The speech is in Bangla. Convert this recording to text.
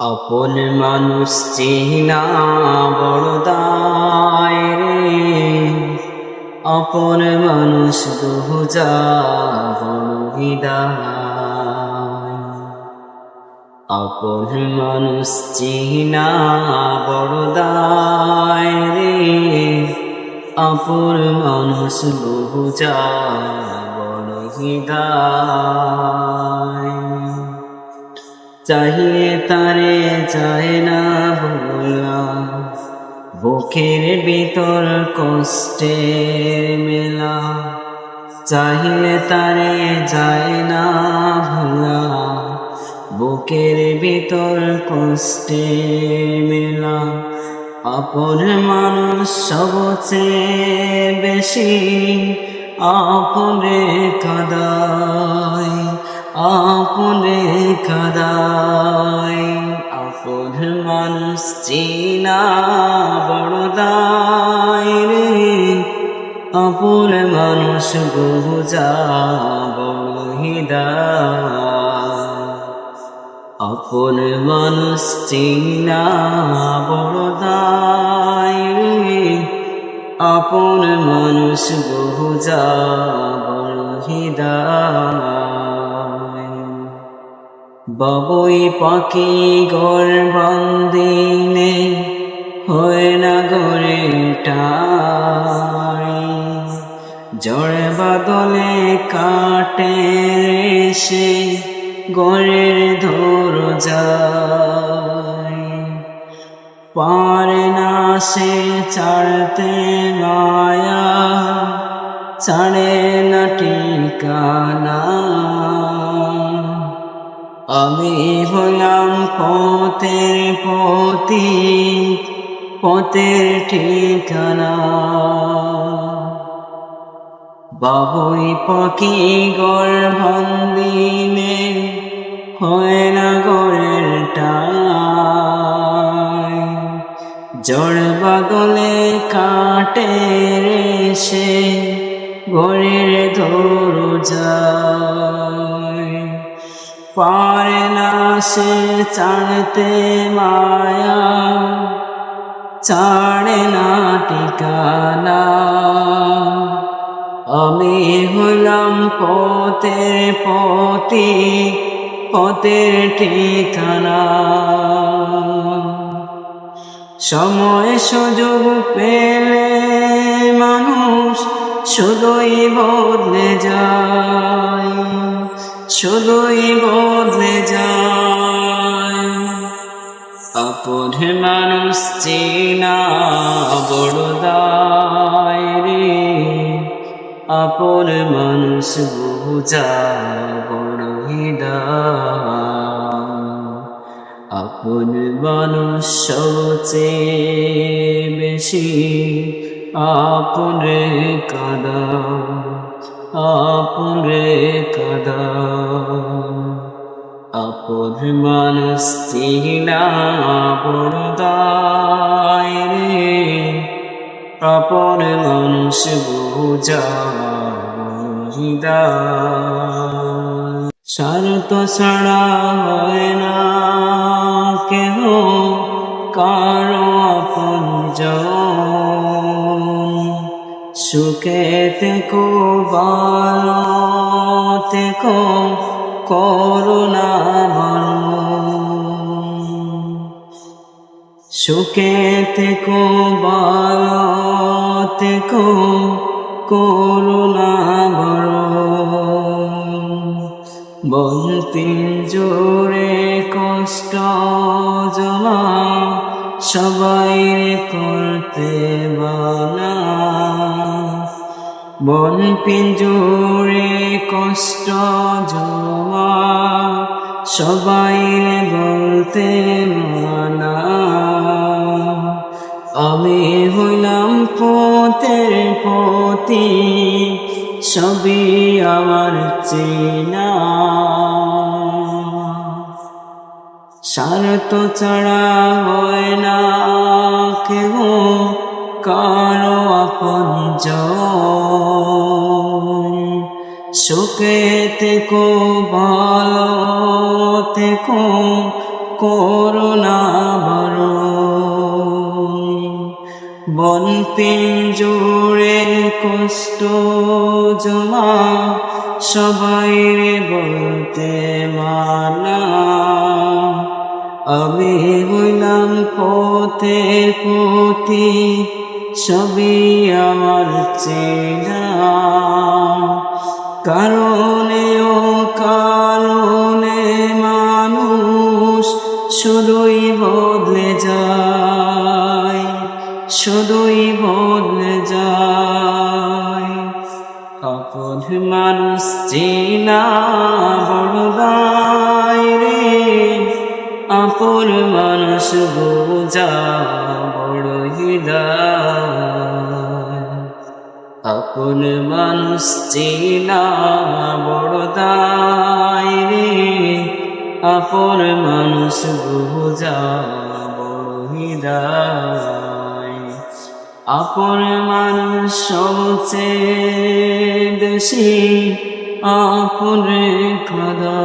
আপন মানুষ চিনা বড়দায় রে। আপন মানুষ দুজা আপন মানুষ চিনা বড়দায় রে। আপন মানুষ দুজা বড়িদায় চাহিয়ে তারে চায় না ভোলা বুকের ভিতর কষ্টের মেলা। চাহিলে তারে যায় না ভোলা বুকের ভিতর কষ্টের মেলা। আপন মানুষ সবচেয়ে বেশি আপনে কাদায়। আপনে মানুষ চিনা বড়দায় রে আপন মানুষ বড় হৃদয় আপন মানুষ চিনা বড়দায় রে আপন মানুষ বড় হৃদয় বাবুই পাখি গর বন্দিনে হয় না টাই। জড় বাদলে কাটে সে গরের ধর যায় পারে না সে ছাড়তে মায়া, ছাড়ে না ঠিকানা। আমি হলাম পথের পতি, পথের ঠিকানা। বাবুই পাখি গর্ভন্দিনে হয় না গড়ের জড় বাদলে কাটে সে গড়ের ধর যায় পারে না সে ছাড়তে মায়া ছাড়ে না ঠিকানা। আমি হলাম পথের পতি পথের ঠিকানা। সময় সুযোগ পেলে মানুষ শুধুই বদলে যায়। শুধুই বদলে যায়। আপন মানুষ চেনা বড়দায় রে। আপন মানুষ বুঝা বড় আপন মানুষ সবচেয়ে বেশি আপনে কাদা। আপনে কাদা। আপন মানুষ চিনা বড়দায় রে। আপন মানুষ বুঝা শরত ছাড়া হয় না কেহ, কারও আপন সুখে থেকো থেকো, করুণা সুখে থেকো থেকো, করুণা বড় বন জোরে কষ্ট জমা সবাই করতে বানা বন পিঞ্জুরে কষ্ট জমা, সবাই বলতে মানা। আমি হইলাম পথের পতি সবই আমার চেনা। স্বার্থ ছাড়া হয় না কেউ কারও আপন সুখে থেকো ভালো থেকো করোনা বড় বন জুড়ে কষ্ট জমা সবাই বলতে মানা। আমি হইলাম পথে পতি সবই আমার চেনা। কারণে ও কারণে মানুষ শুধুই বদলে যায়, শুধুই বদলে যায়। আপন মানুষ চেনা বড় দায় রে আপন মানুষ বোঝা বড় হৃদয়। আপন মানুষ চেনা বড় দায় রে। আপন মানুষ বোঝা বড় আপন মানুষ সবচেয়ে বেশি আপন খাদা।